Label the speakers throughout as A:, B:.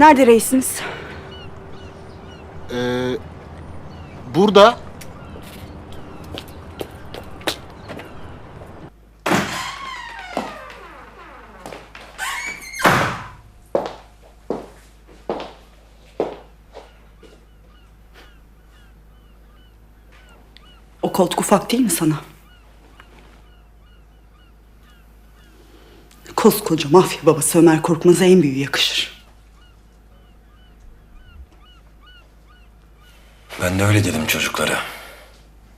A: Nerede reisiniz?
B: Ee, burada
A: O koltuk ufak değil mi sana? Koskoca mafya babası Ömer Korkmaz'a en büyüğü yakışır.
C: Ben de öyle dedim çocuklara.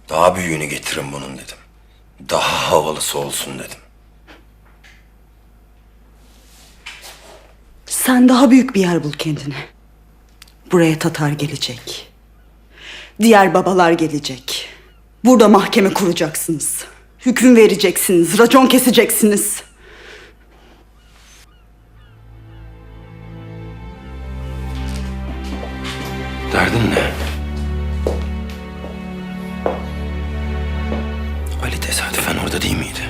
C: Daha büyüğünü getirin bunun dedim. Daha havalısı olsun dedim.
A: Sen daha büyük bir yer bul kendine. Buraya Tatar gelecek. Diğer babalar gelecek. Burada mahkeme kuracaksınız. Hüküm vereceksiniz, racon keseceksiniz.
C: Derdin ne? Değil miydi?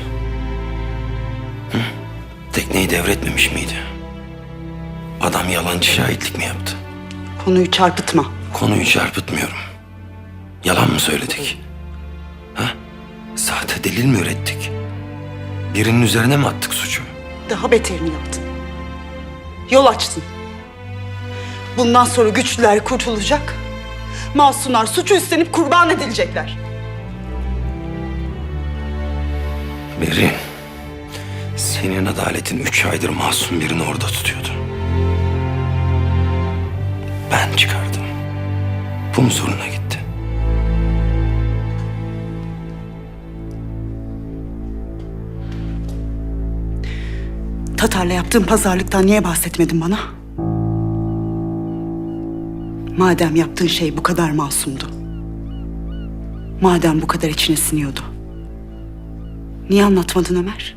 C: Hı? Tekneyi devretmemiş miydi? Adam yalancı şahitlik mi yaptı?
A: Konuyu çarpıtma.
C: Konuyu çarpıtmıyorum. Yalan mı söyledik? Ha? Sahte delil mi ürettik? Birinin üzerine mi attık suçu?
A: Daha beterini yaptın. Yol açtın. Bundan sonra güçlüler kurtulacak. Masumlar suçu üstlenip kurban edilecekler.
C: Berin, senin adaletin üç aydır masum birini orada tutuyordu. Ben çıkardım. Bu mu zoruna gitti?
A: Tatar'la yaptığın pazarlıktan niye bahsetmedin bana? Madem yaptığın şey bu kadar masumdu. Madem bu kadar içine siniyordu. Niye anlatmadın Ömer?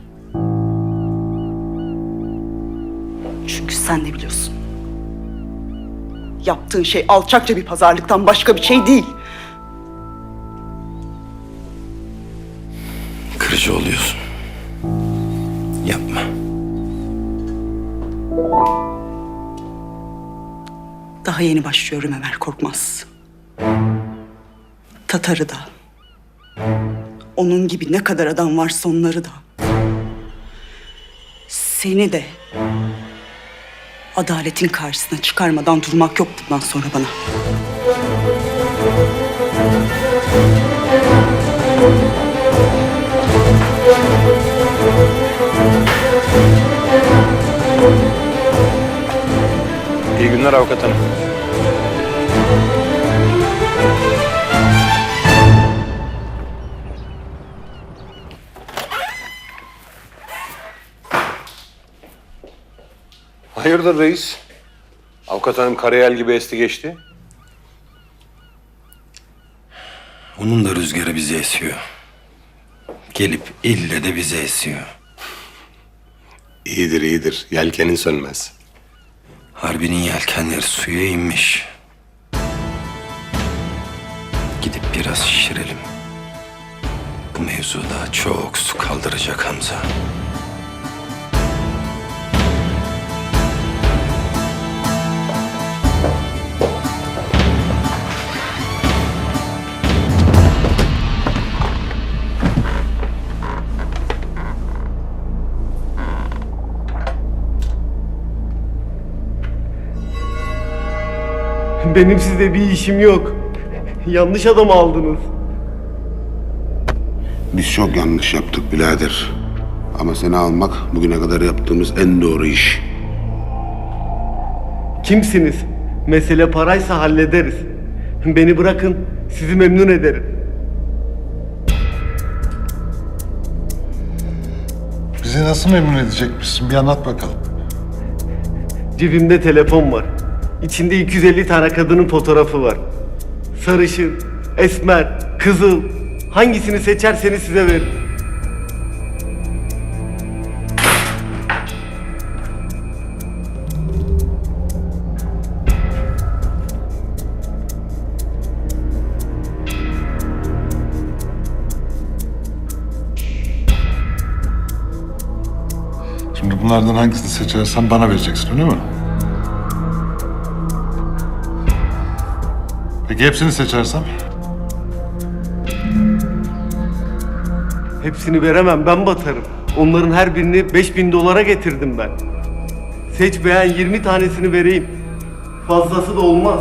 A: Çünkü sen de biliyorsun. Yaptığın şey alçakça bir pazarlıktan başka bir şey değil.
C: Kırıcı oluyorsun. Yapma.
A: Daha yeni başlıyorum Ömer Korkmaz. Tatar'ı da. Onun gibi ne kadar adam varsa onları da. Seni de. Adaletin karşısına çıkarmadan durmak yok bundan sonra bana.
D: İyi günler avukat hanım. Hayırdır reis? Avukat hanım karayel gibi esti geçti.
C: Onun da rüzgarı bize esiyor. Gelip ille de bize esiyor.
D: İyidir iyidir. Yelkenin sönmez.
C: Harbinin yelkenleri suya inmiş. Gidip biraz şişirelim. Bu mevzu daha çok su kaldıracak Hamza.
E: Benim sizde bir işim yok. Yanlış adamı aldınız.
F: Biz çok yanlış yaptık birader. Ama seni almak bugüne kadar yaptığımız en doğru iş.
E: Kimsiniz? Mesele paraysa hallederiz. Beni bırakın, sizi memnun ederim.
G: Bizi nasıl memnun edecekmişsin? Bir anlat bakalım.
E: Cebimde telefon var. İçinde 250 tane kadının fotoğrafı var. Sarışın, esmer, kızıl. Hangisini seçerseniz size veririm.
G: Şimdi bunlardan hangisini seçersen bana vereceksin öyle mi? Peki hepsini seçersem?
E: Hepsini veremem ben batarım. Onların her birini 5000 dolara getirdim ben. Seç beğen 20 tanesini vereyim. Fazlası da olmaz.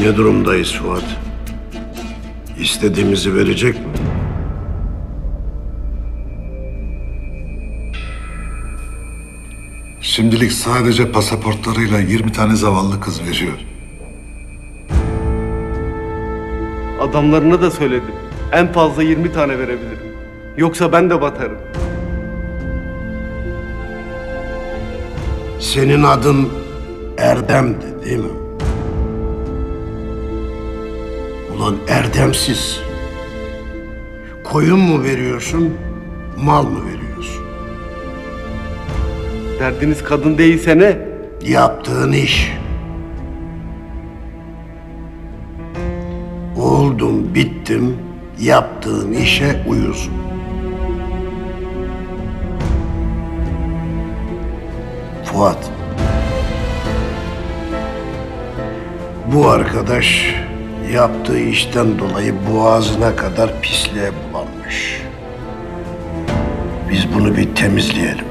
H: Ne durumdayız Fuat? İstediğimizi verecek mi?
G: Şimdilik sadece pasaportlarıyla 20 tane zavallı kız veriyor.
E: Adamlarına da söyledim. En fazla 20 tane verebilirim. Yoksa ben de batarım.
H: Senin adın Erdem'di değil mi? Ulan Erdemsiz. Koyun mu veriyorsun, mal mı veriyorsun?
E: Derdiniz kadın değilse ne?
H: Yaptığın iş. Oldum bittim, yaptığın işe uyusun. Fuat. Bu arkadaş yaptığı işten dolayı boğazına kadar pisliğe bulanmış. Biz bunu bir temizleyelim.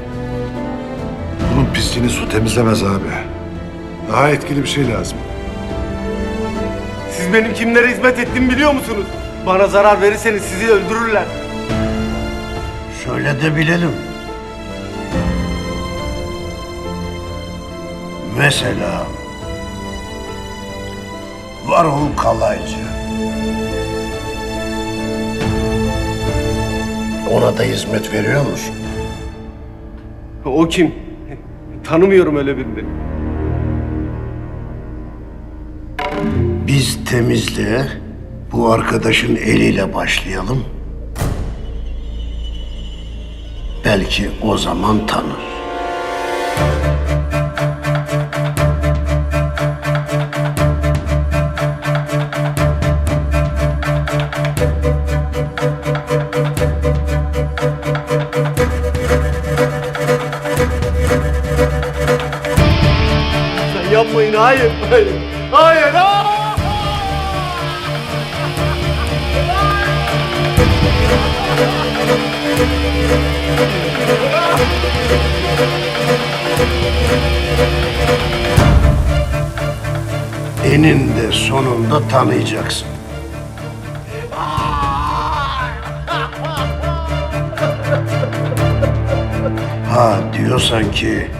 G: Bunun pisliğini su temizlemez abi. Daha etkili bir şey lazım.
E: Siz benim kimlere hizmet ettiğimi biliyor musunuz? Bana zarar verirseniz sizi öldürürler.
H: Şöyle de bilelim. Mesela Varol Kalaycı. Ona da hizmet veriyor musun?
E: O kim? Tanımıyorum öyle birini.
H: Biz temizliğe bu arkadaşın eliyle başlayalım. Belki o zaman tanır.
E: Hayır, hayır. Hayır, hayır.
H: Eninde sonunda tanıyacaksın. Ha diyorsan ki